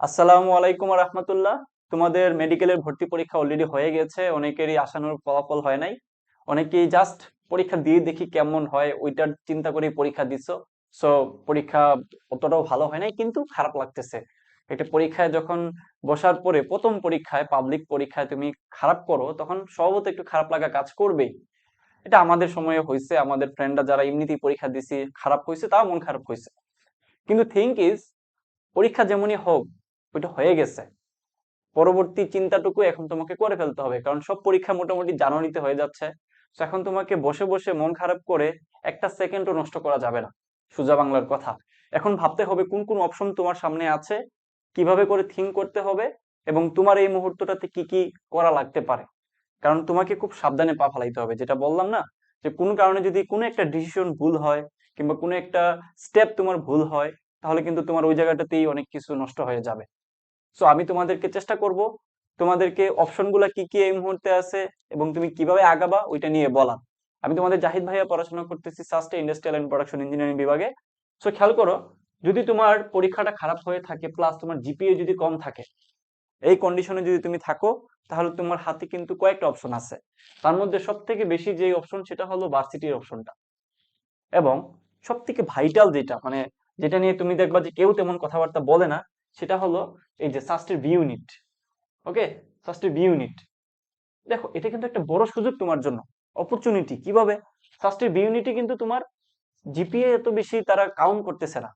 আসসালামু আলাইকুম রহমতুল্লাহ। তোমাদের মেডিকেলের ভর্তি পরীক্ষা অলরেডি হয়ে গেছে, অনেকেরই আশানুরূপ ফলাফল হয় নাই। অনেকেই জাস্ট পরীক্ষা দিয়ে দেখি কেমন হয়, ওইটার চিন্তা করে পরীক্ষা দিচ্ছ সো পরীক্ষা অতটাও ভালো হয় নাই, কিন্তু খারাপ লাগতেছে। একটা পরীক্ষায় যখন বসার পরে প্রথম পরীক্ষায় পাবলিক পরীক্ষায় তুমি খারাপ করো, তখন স্বভাবত একটু খারাপ লাগা কাজ করবেই। এটা আমাদের সময়ে হয়েছে আমাদের ফ্রেন্ডরা যারা এমনিতেই পরীক্ষা দিছি, খারাপ হয়েছে তাও মন খারাপ হয়েছে কিন্তু থিঙ্ক ইজ পরীক্ষা যেমনই হোক ওইটা হয়ে গেছে। পরবর্তী চিন্তাটুকু এখন তোমাকে করে ফেলতে হবে, কারণ সব পরীক্ষা মোটামুটি জানুয়ারিতে হয়ে যাচ্ছে। এখন তোমাকে বসে বসে মন খারাপ করে একটা সেকেন্ডও নষ্ট করা যাবে না, সুজা বাংলার কথা। এখন ভাবতে হবে কোন কোন অপশন তোমার সামনে আছে, কীভাবে করে থিঙ্ক করতে হবে এবং তোমার এই মুহূর্তটাতে কি কি করা লাগতে পারে। কারণ তোমাকে খুব সাবধানে পা ফেলাইতে হবে, যেটা বললাম না, যে কোন কারণে যদি কোনো একটা ডিসিশন ভুল হয় কিংবা কোনো একটা স্টেপ তোমার ভুল হয়, তাহলে কিন্তু তোমার ওই জায়গাটাতেই অনেক কিছু নষ্ট হয়ে যাবে। সো আমি তোমাদেরকে চেষ্টা করব তোমাদেরকে অপশনগুলো কি কি এই মুহূর্তে আছে এবং তুমি কীভাবে আগাবা ওইটা নিয়ে বলা। আমি তোমাদের জাহিদ ভাইয়া পড়াশোনা করতেছি সাস্টে ইন্ডাস্ট্রিয়াল এন্ড প্রোডাকশন ইঞ্জিনিয়ারিং বিভাগে। সো খেয়াল করো, যদি তোমার পরীক্ষাটা খারাপ হয়ে থাকে প্লাস তোমার জিপিএ যদি কম থাকে, এই কন্ডিশনে যদি তুমি থাকো, তাহলে তোমার হাতে কিন্তু কয়েকটা অপশন আছে। তার মধ্যে সব থেকে বেশি যে অপশন সেটা হলো ভার্সিটির অপশনটা এবং সব থেকে ভাইটাল যেটা মানে যেটা নিয়ে তুমি দেখবা যে কেউ তেমন কথাবার্তা বলে না সেটা হলো এই যে সাস্টের বি ইউনিট ওকে সাস্টের বি ইউনিট দেখো, এটা কিন্তু একটা বড় সুযোগ তোমার জন্য। অপরচুনিটি কীভাবে? সাস্টের বি ইউনিটে কিন্তু তোমার জিপিএ এত বেশি তারা কাউন্ট করতেছে না।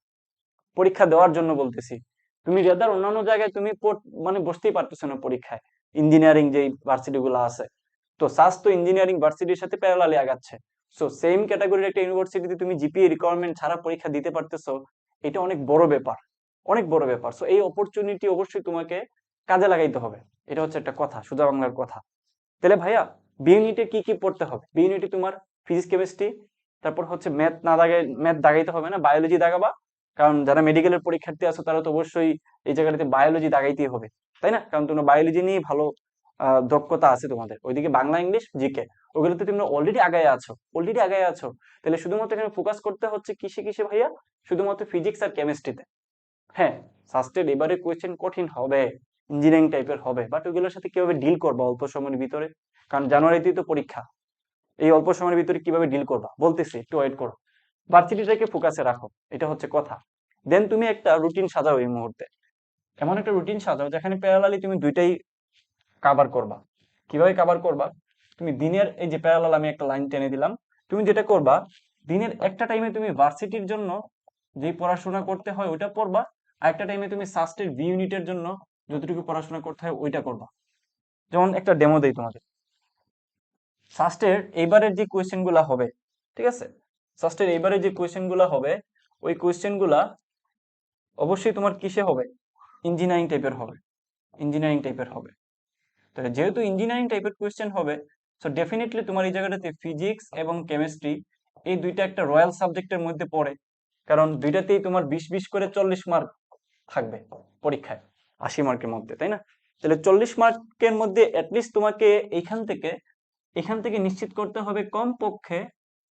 পরীক্ষা দেওয়ার জন্য বলতেছি। তুমি রেদার অন্যান্য জায়গায় তুমি মানে বসতেই পারতেছো না পরীক্ষায়। ইঞ্জিনিয়ারিং যে ভার্সিটি গুলো আছে। তো সাস তো ইঞ্জিনিয়ারিং ভার্সিটির সাথে প্যারালালি আগাচ্ছে। সো সেম ক্যাটাগরির একটা ইউনিভার্সিটিতে তুমি জিপিএ রিকোয়ারমেন্ট ছাড়া পরীক্ষা দিতে পারতেছো, এটা অনেক বড় ব্যাপার। অনেক বড় ব্যাপার। সো এই অপরচুনিটি অবশ্যই তোমাকে কাজে লাগাইতে হবে। এটা হচ্ছে একটা কথা, সুজা বাংলার কথা। তাহলে ভাইয়া বি ইউনিটে কি কি পড়তে হবে? বি তোমার ফিজিক্স কেমিস্ট্রি তারপর হচ্ছে ম্যাথ না দাগাই ম্যাথ দাগাইতে হবে না বায়োলজি দাগাবা। কারণ যারা মেডিকেলের পরীক্ষার্থী আছো, তারা তো অবশ্যই এই জায়গাটাতে বায়োলজি দাগাইতেই হবে। তাই না? কারণ তোমরা বায়োলজি নিয়ে ভালো দক্ষতা আছে তোমাদের। ওইদিকে বাংলা ইংলিশ জিকে ওগুলোতে তোমরা অলরেডি আগায় আছো অলরেডি আগায় আছো। তাহলে শুধুমাত্র এখানে ফোকাস করতে হচ্ছে কিসে কিসে ভাইয়া? শুধুমাত্র ফিজিক্স আর কেমিস্ট্রিতে হ্যাঁ সাস্টেড এবারে কোয়েশ্চেন কঠিন হবে ইঞ্জিনিয়ারিং টাইপের হবে বাট ওইগুলোর সাথে কীভাবে ডিল করবা অল্প সময়ের ভিতরে? কারণ জানুয়ারিতেই তো পরীক্ষা, এই অল্প সময়ের ভিতরে কীভাবে ডিল করবা? বলতেছি, একটু ওয়েট করো। ভার্সিটিটাকে ফোকাসে রাখো, এটা হচ্ছে কথা। দেন তুমি একটা রুটিন সাজাও এই মুহূর্তে। এমন একটা রুটিন সাজাও যেখানে প্যারালালি তুমি দুইটাই কাভার করবা। কীভাবে কাভার করবা? তুমি দিনের, এই যে প্যারালাল আমি একটা লাইন টেনে দিলাম, তুমি যেটা করবা, দিনের একটা টাইমে তুমি ভার্সিটির জন্য যে পড়াশোনা করতে হয়, ওইটা পড়বা আর একটা টাইমে তুমি সাস্টের বি ইউনিটের জন্য যতটুকু পড়াশোনা করতে হয় ওইটা করবা। যেমন একটা ডেমো দেই তোমাদের। সাস্টের এইবারের যে কোয়েশ্চেনগুলা হবে, ঠিক আছে? সাস্টের এইবারের যে কোয়েশ্চেনগুলা হবে, ওই কোয়েশ্চেনগুলা অবশ্যই তোমার কিসে হবে? ইঞ্জিনিয়ারিং টাইপের হবে। ইঞ্জিনিয়ারিং টাইপের হবে। তো যেহেতু ইঞ্জিনিয়ারিং টাইপের কোয়েশ্চেন হবে সো ডেফিনেটলি তোমার এই জায়গাটাতে ফিজিক্স এবং কেমিস্ট্রি এই দুইটা একটা রয়্যাল সাবজেক্টের মধ্যে পড়ে। কারণ দুইটাতেই তোমার বিশ বিশ করে চল্লিশ মার্ক থাকবে পরীক্ষায়, আশি মার্কের মধ্যে, তাই না? তাহলে চল্লিশ মার্কের মধ্যে অ্যাটলিস্ট তোমাকে এখান থেকে এখান থেকে নিশ্চিত করতে হবে কম পক্ষে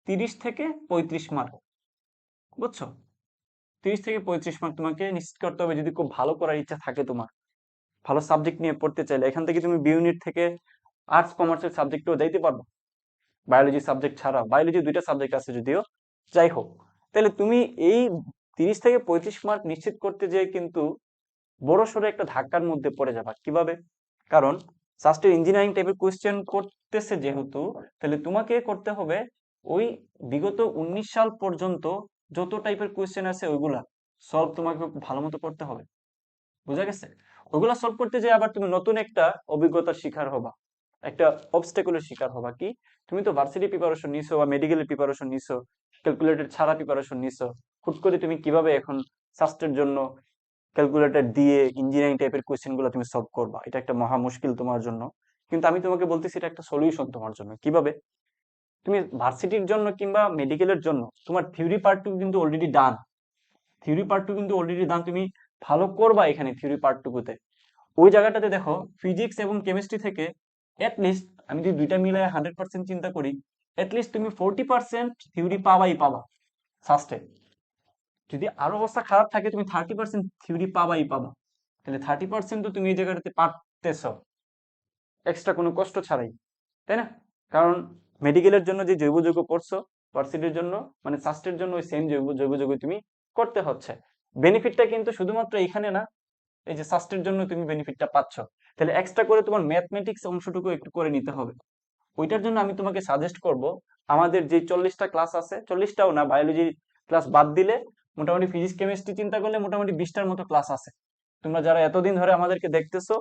তিরিশ থেকে পঁয়ত্রিশ মার্ক, বুঝছ? তিরিশ থেকে পঁয়ত্রিশ মার্ক তোমাকে নিশ্চিত করতে হবে যদি খুব ভালো করার ইচ্ছা থাকে তোমার, ভালো সাবজেক্ট নিয়ে পড়তে চাইলে। এখান থেকে তুমি বি ইউনিট থেকে আর্টস কমার্সের সাবজেক্টও যাইতে পারব বায়োলজি সাবজেক্ট ছাড়া বায়োলজি দুইটা সাবজেক্ট আছে যদিও, যাই হোক। তাহলে তুমি এই তিরিশ থেকে পঁয়ত্রিশ মার্ক নিশ্চিত করতে যেয়ে কিন্তু বড় সড়ো একটা ধাক্কার মধ্যে পড়ে যাবা। কীভাবে? কারণ সাস্টের ইঞ্জিনিয়ারিং টাইপের কোয়েশ্চেন করতেছে যেহেতু, তাহলে তোমাকে করতে হবে ওই বিগত উনিশ সাল পর্যন্ত যত টাইপের কোয়েশ্চেন আছে ওইগুলা সলভ তোমাকে ভালো মতো করতে হবে। বুঝা গেছে? ওগুলা সলভ করতে যে আবার তুমি নতুন একটা অভিজ্ঞতার শিকার হবা। একটা অবস্টেকুলের শিকার হবা কি? তুমি তো ভার্সিটি প্রিপারেশন নিছো বা মেডিকেলের প্রিপারেশন নিছো ক্যালকুলেটর ছাড়া প্রিপারেশন নিছো। হুট করে তুমি কীভাবে এখন সাস্টের জন্য ক্যালকুলেটর দিয়ে ইঞ্জিনিয়ারিং টাইপের কোয়েশ্চেনগুলো তুমি সলভ করবা? এটা একটা মহা মুশকিল তোমার জন্য। কিন্তু আমি তোমাকে বলতেছি এটা একটা সলিউশন তোমার জন্য। কীভাবে? তুমি ভার্সিটির জন্য কিংবা মেডিকেলের জন্য, তোমার থিওরি পার্টটুকু কিন্তু অলরেডি ডান থিওরি পার্টটুকু কিন্তু অলরেডি ডান তুমি ভালো করবা এখানে থিওরি পার্টটুকুতে ওই জায়গাটাতে দেখো ফিজিক্স এবং কেমিস্ট্রি থেকে লিস্ট আমি যদি দুইটা মিলায় হান্ড্রেড পার্সেন্ট চিন্তা করি লিস্ট তুমি ফোরটি পার্সেন্ট থিওরি পাবাই পাবা। সাস্টে যদি আরও অবস্থা খারাপ থাকে, তুমি থার্টি পার্সেন্ট থিওরি পাবাই পাবা। তাহলে থার্টি পার্সেন্ট তো তুমি এই জায়গাটাতে পারতেছ। এক্সট্রা কোনো কষ্ট ছাড়াই, তাই না? কারণ মেডিকেলের জন্য যে জৈব যৌগ পড়ছো ভার্সিটির জন্য মানে স্বাস্থ্যের জন্য ওই সেম জৈব জৈব যৌগ তুমি করতে হচ্ছে। বেনিফিটটা কিন্তু শুধুমাত্র এখানে না, এই যে স্বাস্থ্যের জন্য তুমি বেনিফিটটা পাচ্ছ। তাহলে এক্সট্রা করে তোমার ম্যাথমেটিক্স অংশটুকু একটু করে নিতে হবে। ওইটার জন্য আমি তোমাকে সাজেস্ট করব, আমাদের যে চল্লিশটা ক্লাস আছে, চল্লিশটাও না বায়োলজি ক্লাস বাদ দিলে মোটামুটি ফিজিক্স কেমিস্ট্রি চিন্তা করলে মোটামুটি বিশটার মতো ক্লাস আছে। তোমরা যারা এতদিন ধরে আমাদেরকে দেখতেছো,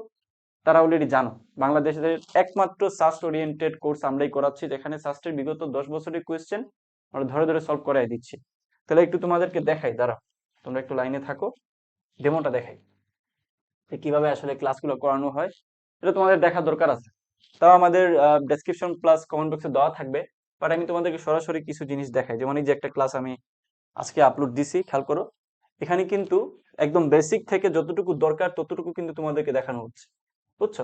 তারা অলরেডি জানো। বাংলাদেশের একমাত্র সাস্ট ওরিয়েন্টেড কোর্স আমরাই করাচ্ছি, যেখানে সাস্টের বিগত দশ বছরের কোয়েশ্চেন আমরা ধরে ধরে সলভ করাই দিচ্ছি। তাহলে একটু তোমাদেরকে দেখাই, দাঁড়াও। তোমরা একটু লাইনে থাকো ডেমোটা দেখাই। যে কীভাবে আসলে ক্লাসগুলো করানো হয়, এটা তোমাদের দেখা দরকার আছে। তাও আমাদের ডেসক্রিপশন প্লাস কমেন্ট বক্সে দেওয়া থাকবে বাট আমি তোমাদেরকে সরাসরি কিছু জিনিস দেখাই। যেমন এই যে একটা ক্লাস আমি আজকে আপলোড দিছি, খেয়াল করো। এখানে কিন্তু একদম বেসিক থেকে যতটুকু দরকার ততটুকু কিন্তু তোমাদেরকে দেখানো হচ্ছে। বুঝছ?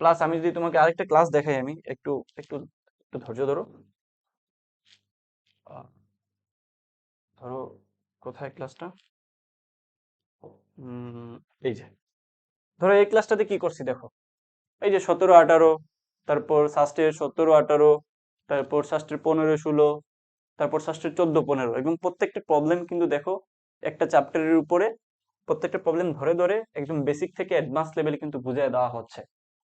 প্লাস আমি যদি তোমাকে আরেকটা ক্লাস দেখাই আমি, একটু একটু একটু ধৈর্য ধরো। ধরো কোথায় ক্লাসটা এই যে। ধরো এই ক্লাসটাতে কি করছি দেখো। এই যে সতেরো আঠারো, তারপর ষষ্ঠের সতেরো আঠারো, তারপর ষষ্ঠের পনেরো, ষোলো তারপর ষষ্ঠের চোদ্দ, পনেরো এবং প্রত্যেকটা প্রবলেম কিন্তু দেখো একটা চ্যাপ্টারের উপরে প্রত্যেকটা প্রবলেম ধরে ধরে একদম বেসিক থেকে অ্যাডভান্স লেভেলে কিন্তু বুঝিয়ে দেওয়া হচ্ছে।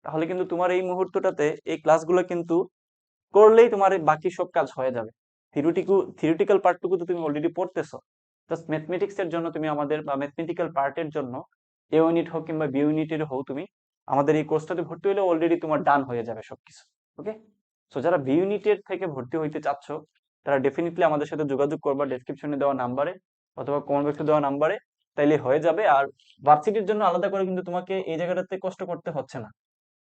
তাহলে কিন্তু তোমার এই মুহূর্তটাতে এই ক্লাসগুলো কিন্তু করলেই তোমার বাকি সব কাজ হয়ে যাবে। থিওরিটিকু থিওরিটিক্যাল পার্টটুকু তো তুমি অলরেডি পড়তেছো। জাস্ট ম্যাথমেটিক্স এর জন্য তুমি আমাদের বা ম্যাথমেটিক্যাল পার্টের জন্য এ ইউনিট হোক কিংবা বি ইউনিটের হোক তুমি আমাদের এই কোর্সটাতে ভর্তি হলে অলরেডি তোমার ডান হয়ে যাবে সবকিছু। ওকে সো যারা বি ইউনিটের থেকে ভর্তি হইতে চাচ্ছ তারা ডেফিনেটলি আমাদের সাথে যোগাযোগ করবা ডেসক্রিপশনে দেওয়া নাম্বারে অথবা কমেন্ট বক্সে দেওয়া নাম্বারে তাইলে হয়ে যাবে। আর ভার্সিটির জন্য আলাদা করে কিন্তু তোমাকে এই জায়গাটাতে কষ্ট করতে হচ্ছে না।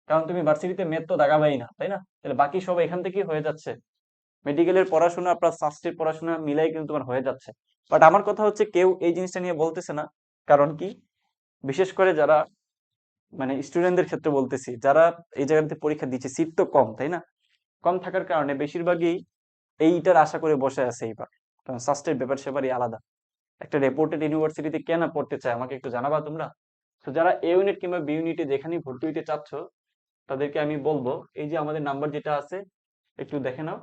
কারণ তুমি ভার্সিটিতে মেথ তো দাগাবাই না, তাই না? তাহলে বাকি সব এখান থেকেই হয়ে যাচ্ছে। মেডিকেলের পড়াশোনা প্লাস সাস্টের পড়াশোনা মিলাই কিন্তু তোমার হয়ে যাচ্ছে। বাট আমার কথা হচ্ছে কেউ এই জিনিসটা নিয়ে বলতেছে না। কারণ কি? বিশেষ করে যারা মানে স্টুডেন্টদের ক্ষেত্রে বলতেছি, যারা এই জায়গাতে পরীক্ষা দিচ্ছে সিট তো কম, তাই না? কম থাকার কারণে বেশিরভাগই এইটার আশা করে বসে আছে এইবার। কারণ সাস্টের ব্যাপার সেবারই আলাদা। একটা রেপুটেড ইউনিভার্সিটিতে কেন পড়তে চায়, আমাকে একটু জানাবা তোমরা? তো যারা এ ইউনিট কিংবা বি ইউনিটে যেখানেই ভর্তি হইতে চাচ্ছ, তাদেরকে আমি বলব, এই যে আমাদের নাম্বার যেটা আছে, একটু দেখে নাও।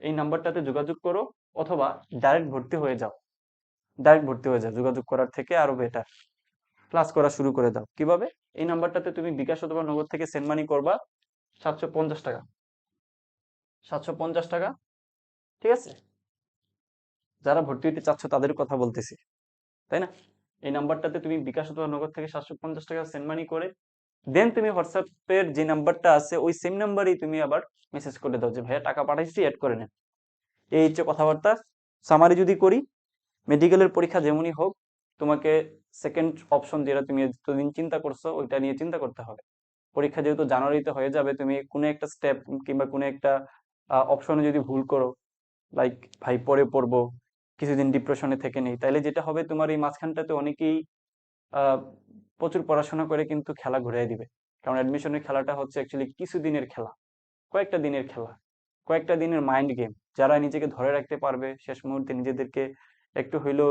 এই নাম্বারটাতে যোগাযোগ করো, অথবা ডাইরেক্ট ভর্তি হয়ে যাও। ডাইরেক্ট ভর্তি হয়ে যাও, যোগাযোগ করার থেকে আরও বেটার ক্লাস করা শুরু করে দাও। কীভাবে? এই নাম্বারটাতে তুমি বিকাশ অথবা নগদ থেকে সেন্ড মানি করবা, সাতশো পঞ্চাশ টাকা। সাতশো পঞ্চাশ টাকা। ঠিক আছে? যারা ভর্তি হতে চাচ্ছ তাদের কথা বলতেছি, তাই না? এই নাম্বারটাতে তুমি বিকাশ অথবা নগদ থেকে সাতশো পঞ্চাশ টাকা সেন্ড মানি করে দেন তুমি হোয়াটসঅ্যাপের যে নাম্বারটা আছে, ওই সেম নাম্বারেই তুমি আবার মেসেজ করে দাও যে, ভাইয়া, টাকা পাঠাইছি অ্যাড করে নেন। এই হচ্ছে কথাবার্তা। সামারি যদি করি মেডিকেলের পরীক্ষা যেমনই হোক, তোমাকে সেকেন্ড অপশন যেটা তুমি এতদিন চিন্তা করছ, ওইটা নিয়ে চিন্তা করতে হবে। পরীক্ষা যেহেতু জানুয়ারিতে হয়ে যাবে, তুমি কোনো একটা স্টেপ কিংবা কোনো একটা অপশনে যদি ভুল করো লাইক ভাই পরে পড়ব, কিছুদিন ডিপ্রেশনে থেকে নেই। তাইলে যেটা হবে, তোমার এই মাঝখানটাতে অনেকেই প্রচুর পড়াশোনা করে কিন্তু খেলা ঘুরিয়ে দিবে। কারণ অ্যাডমিশনের খেলাটা হচ্ছে অ্যাকচুয়ালি কিছু দিনের খেলা, কয়েকটা দিনের খেলা, কয়েকটা দিনের মাইন্ড গেম যারা নিজেকে ধরে রাখতে পারবে, শেষ মুহূর্তে নিজেদেরকে একটু হইলেও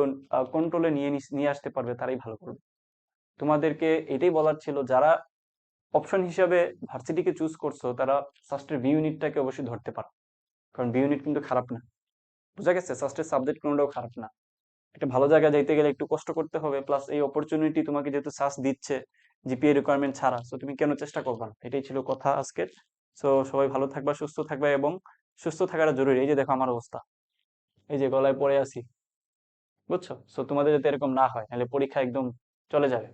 কন্ট্রোলে নিয়ে নিয়ে আসতে পারবে, তারাই ভালো করবে। তোমাদেরকে এটাই বলার ছিল, যারা অপশন হিসাবে ভার্সিটিকে চুজ করছ, তারা সাস্টের বি ইউনিটটাকে অবশ্যই ধরতে পারো। কারণ বি ইউনিট কিন্তু খারাপ না। বুঝা গেছে সাস্টের সাবজেক্ট কোনোটাও খারাপ না। একটা ভালো জায়গায় যাইতে গেলে একটু কষ্ট করতে হবে প্লাস এই অপরচুনিটি তোমাকে যেহেতু সাস দিচ্ছে জিপিএ রিকোয়ারমেন্ট ছাড়া সো তুমি কেন চেষ্টা করবা না? এটাই ছিল কথা আজকের। সো সবাই ভালো থাকবা, সুস্থ থাকবা এবং সুস্থ থাকাটা জরুরি। এই যে দেখো আমার অবস্থা। এই যে গলায় পড়ে আছি। বুঝছ? সো তোমাদের যাতে এরকম না হয়, নাহলে পরীক্ষা একদম চলে যাবে।